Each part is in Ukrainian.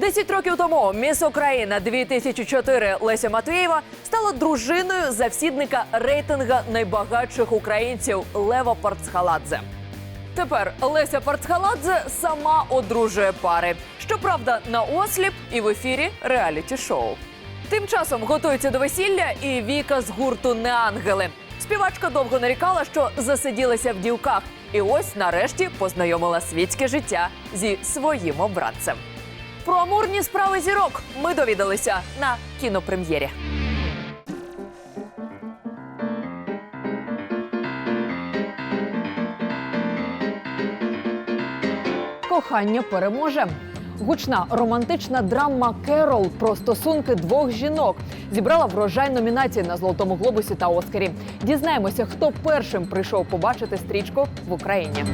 Десять років тому міс Україна 2004 Леся Матвієва стала дружиною завсідника рейтинга найбагатших українців Лева Парцхаладзе. Тепер Леся Парцхаладзе сама одружує пари. Щоправда, на осліп і в ефірі реаліті-шоу. Тим часом готується до весілля і Віка з гурту Неангели. Співачка довго нарікала, що засиділася в дівках, і ось нарешті познайомила світське життя зі своїм обранцем. Про амурні справи зірок ми довідалися на кінопрем'єрі. Кохання переможе. Гучна романтична драма Керол про стосунки двох жінок зібрала врожай номінацій на Золотому глобусі та Оскарі. Дізнаємося, хто першим прийшов побачити стрічку в Україні.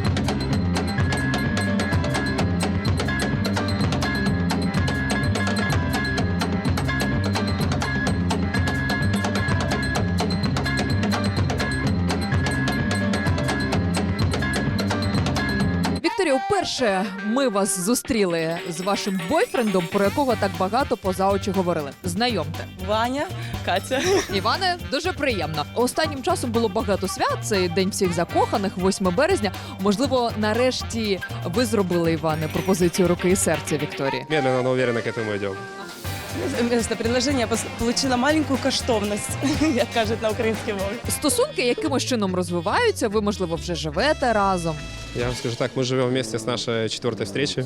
Вікторія, вперше ми вас зустріли з вашим бойфрендом, про якого так багато поза очі говорили. Знайомте. Ваня, Катя. Іване, дуже приємно. Останнім часом було багато свят. Це день всіх закоханих, 8 березня. Можливо, нарешті ви зробили Іване пропозицію руки і серця Вікторії. Медленно, но уверенно к этому идем. Вместо предложения пос- получила маленькую як кажуть на українській мові. Стосунки якимось чином розвиваються. Ви можливо вже живете разом. Я вам скажу так, мы живем вместе с нашей четвертой встречи,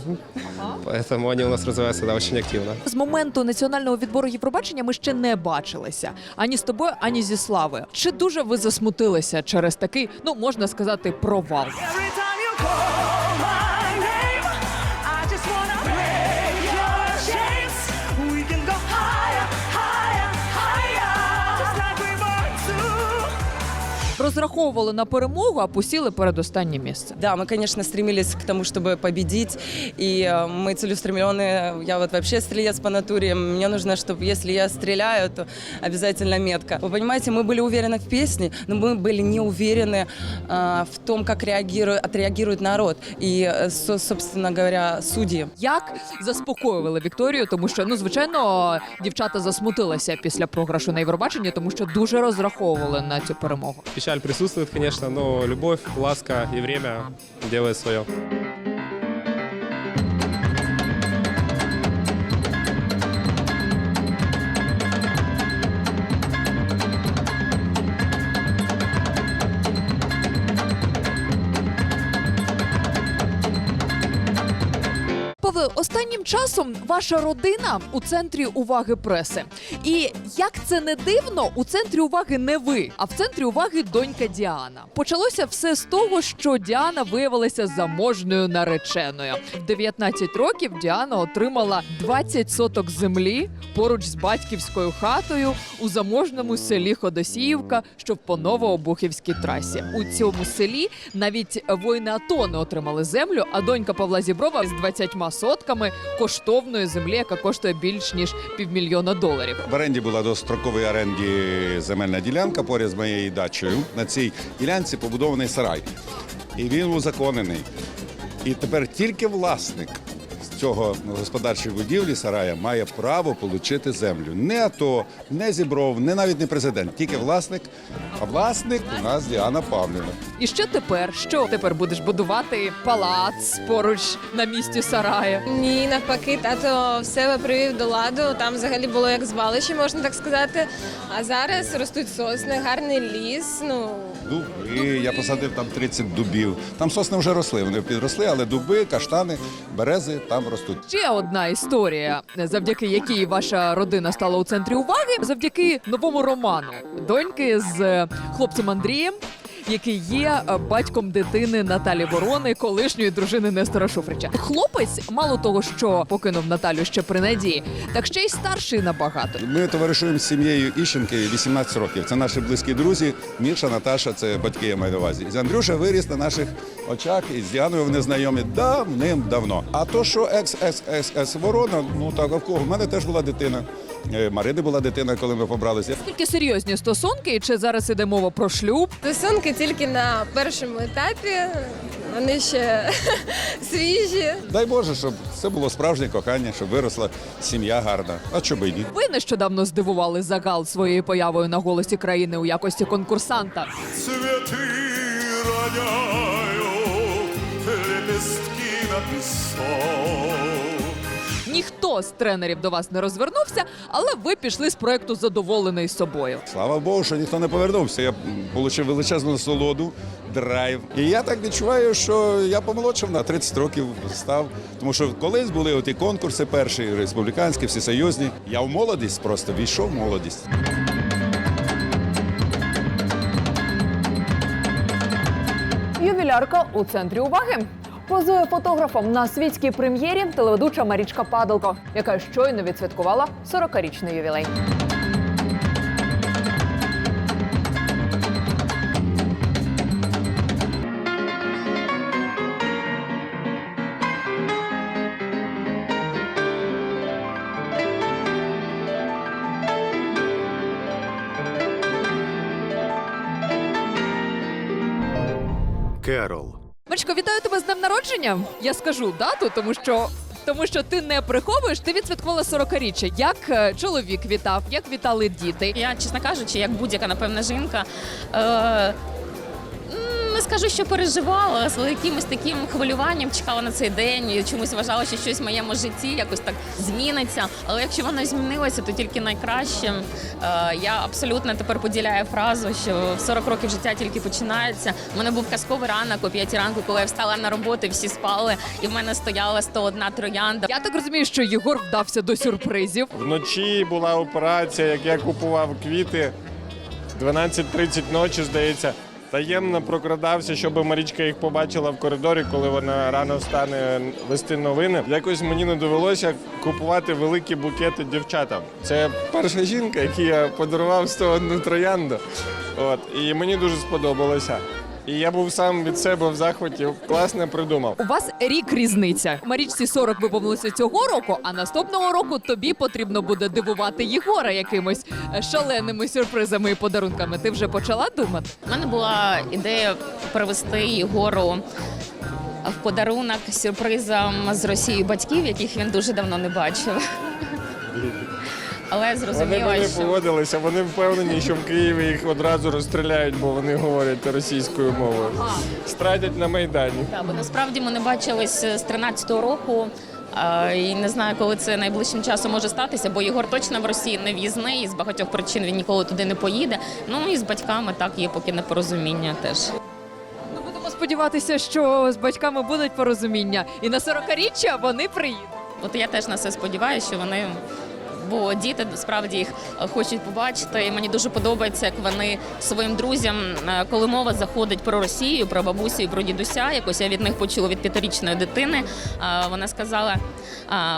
поэтому они у нас развиваются да, очень активно. З моменту національного відбору Євробачення ми ще не бачилися ані з тобою, ані зі Славою. Чи дуже ви засмутилися через такий, ну можна сказати, провал? Every time you call Розраховували на перемогу, а посіли передостаннє місце. Да, мы, конечно, стремились к тому, чтобы победить, и э, мы целеустремленные. Я вот вообще стрелец по натуре. Мне нужно, чтобы если я стреляю, то обязательно метко. Вы понимаете, мы были уверены в песне, но мы были не уверены э, в том, как реагирует, отреагирует народ и, э, со- собственно говоря, судьи. Як заспокоювали Вікторію, тому що ну звичайно дівчата засмутилися після програшу на Євробаченні, тому що дуже розраховували на цю перемогу. Печаль присутствует, конечно, но любовь, ласка и время делает свое. Останнім часом ваша родина у центрі уваги преси. І як це не дивно, у центрі уваги не ви, а в центрі уваги донька Діана. Почалося все з того, що Діана виявилася заможною нареченою. В 19 років Діана отримала 20 соток землі поруч з батьківською хатою у заможному селі Ходосіївка, що в Поново-Обухівській трасі. У цьому селі навіть воїни АТО не отримали землю, а донька Павла Зіброва з 20 сотками коштовної землі, яка коштує більш ніж півмільйона доларів. В оренді була дострокової оренді земельна ділянка поряд з моєю дачею. На цій ділянці побудований сарай. І він узаконений. І тепер тільки власник цього господарчої будівлі сарая має право отримати землю. Не АТО, не Зібров, не навіть не президент, тільки власник. А власник у нас Діана Павлівна. І що тепер? Що тепер будеш будувати палац поруч на місці сарая? Ні, навпаки, тато все привів до ладу. Там взагалі було як звалище, можна так сказати. А зараз ростуть сосни, гарний ліс. Ну Дуби, я посадив там 30 дубів. Там сосни вже росли, вони підросли, але дуби, каштани, берези там ростуть. Ще одна історія, завдяки якій ваша родина стала у центрі уваги, завдяки новому роману доньки з хлопцем Андрієм. Який є е, батьком дитини Наталі Ворони, колишньої дружини Нестора Шуфрича. Хлопець, мало того, що покинув Наталю ще при надії, так ще й старший набагато. Ми товаришуємо з сім'єю Іщенки 18 років. Це наші близькі друзі. Міша, Наташа, це батьки я маю на увазі. І Андрюша виріс на наших очах, і з Діаною вони знайомі давним-давно. А то, що екс-екс-екс ворона, ну так а в кого? У мене теж була дитина. Е, Марини була дитина, коли ми побралися. Тільки серйозні стосунки, і чи зараз іде мова про шлюб? стосунки тільки на першому етапі. Вони ще свіжі. Дай Боже, щоб це було справжнє кохання, щоб виросла сім'я гарна. А чому і ні? Ви нещодавно здивували загал своєю появою на голосі країни у якості конкурсанта. Цветы роняю, лепестки на песок. Ніхто з тренерів до вас не розвернувся, але ви пішли з проекту задоволений собою. Слава Богу, що ніхто не повернувся. Я отримав величезну насолоду, драйв. І я так відчуваю, що я помолодшав на 30 років став. Тому що колись були оті конкурси перші, республіканські, всесоюзні. Я в молодість просто війшов в молодість. Ювілярка у центрі уваги. Позує фотографом на світській прем'єрі телеведуча Марічка Падалко, яка щойно відсвяткувала 40-річний ювілей. Керол. Марічко, вітаю тебе з днем народження. Я скажу дату, тому що. Тому що ти не приховуєш, ти відсвяткувала 40-річчя. Як е, чоловік вітав, як вітали діти? Я, чесно кажучи, як будь-яка напевна жінка. Е, скажу, що переживала, з якимось таким хвилюванням чекала на цей день і чомусь вважала, що щось в моєму житті якось так зміниться. Але якщо воно змінилося, то тільки найкращим. Е, я абсолютно тепер поділяю фразу, що в 40 років життя тільки починається. У мене був казковий ранок о 5 ранку, коли я встала на роботу, всі спали, і в мене стояла 101 троянда. Я так розумію, що Єгор вдався до сюрпризів. Вночі була операція, як я купував квіти. 12.30 ночі, здається, таємно прокрадався, щоб Марічка їх побачила в коридорі, коли вона рано встане вести новини. Якось мені не довелося купувати великі букети дівчатам. Це перша жінка, якій я подарував 101 троянду. От, і мені дуже сподобалося. І я був сам від себе в захваті. Класно придумав. У вас рік різниця. Марічці 40 виповнилося цього року, а наступного року тобі потрібно буде дивувати Єгора якимось е, шаленими сюрпризами і подарунками. Ти вже почала думати? У мене була ідея привезти Єгору в подарунок сюрпризом з Росії батьків, яких він дуже давно не бачив. Але Вони зрозуміла, мені що погодилися. Вони впевнені, що в Києві їх одразу розстріляють, бо вони говорять російською мовою. Стратять на майдані. Так, бо насправді ми не бачились з 13-го року. І не знаю, коли це найближчим часом може статися, бо Єгор точно в Росії не в'їзний, і з багатьох причин він ніколи туди не поїде. Ну і з батьками так є поки непорозуміння теж. Ну будемо сподіватися, що з батьками будуть порозуміння, і на 40-річчя вони приїдуть. От я теж на це сподіваюся, що вони. Бо діти справді їх е, хочуть побачити, і мені дуже подобається, як вони своїм друзям, е, коли мова заходить про Росію, про бабусю і про дідуся. Якось я від них почула від п'ятирічної дитини. е, Вона сказала: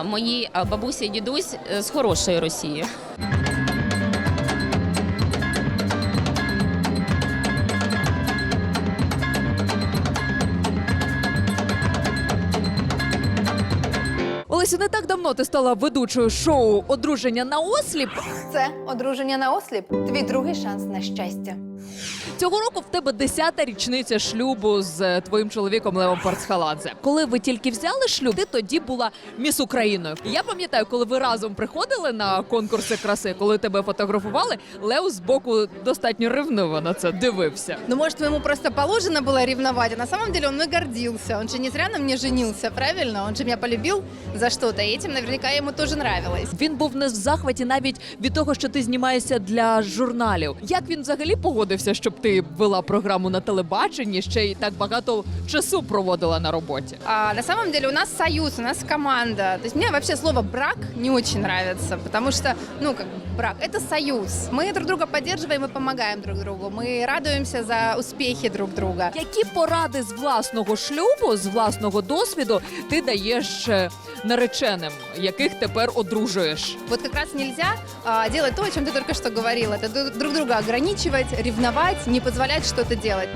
мої бабусі і дідусь з хорошої Росії. Так давно ти стала ведучою шоу Одруження на осліп. Це одруження на осліп. Твій другий шанс на щастя. Цього року в тебе 10-та річниця шлюбу з е, твоїм чоловіком Левом Парцхаладзе. Коли ви тільки взяли шлюб, ти тоді була міс Україною. І Я пам'ятаю, коли ви разом приходили на конкурси краси, коли тебе фотографували, Лев збоку достатньо ревниво на це дивився. Ну, может, ему просто положено было ревновать, а на самом деле он мной гордился. Он же не зря на мне женился, правильно? Он же меня полюбил за что-то, и этим наверняка ему тоже нравилось. Він був не в захваті навіть від того, що ти знімаєшся для журналів. Як він взагалі погодився, щоб ти вела програму на телебаченні, ще й так багато часу проводила на роботі? А на самом деле у нас союз, у нас команда. То есть мне вообще слово брак не очень нравится, потому что, ну, как брак, это союз. Мы друг друга поддерживаем и помогаем друг другу. Мы радуемся за успехи друг друга. Які поради з власного шлюбу, з власного досвіду ти даєш е, нареченим, яких тепер одружуєш? Вот как раз нельзя а, делать то, о чем ты только что говорила. Это друг друга ограничивать, ревновать, не позволять что-то делать.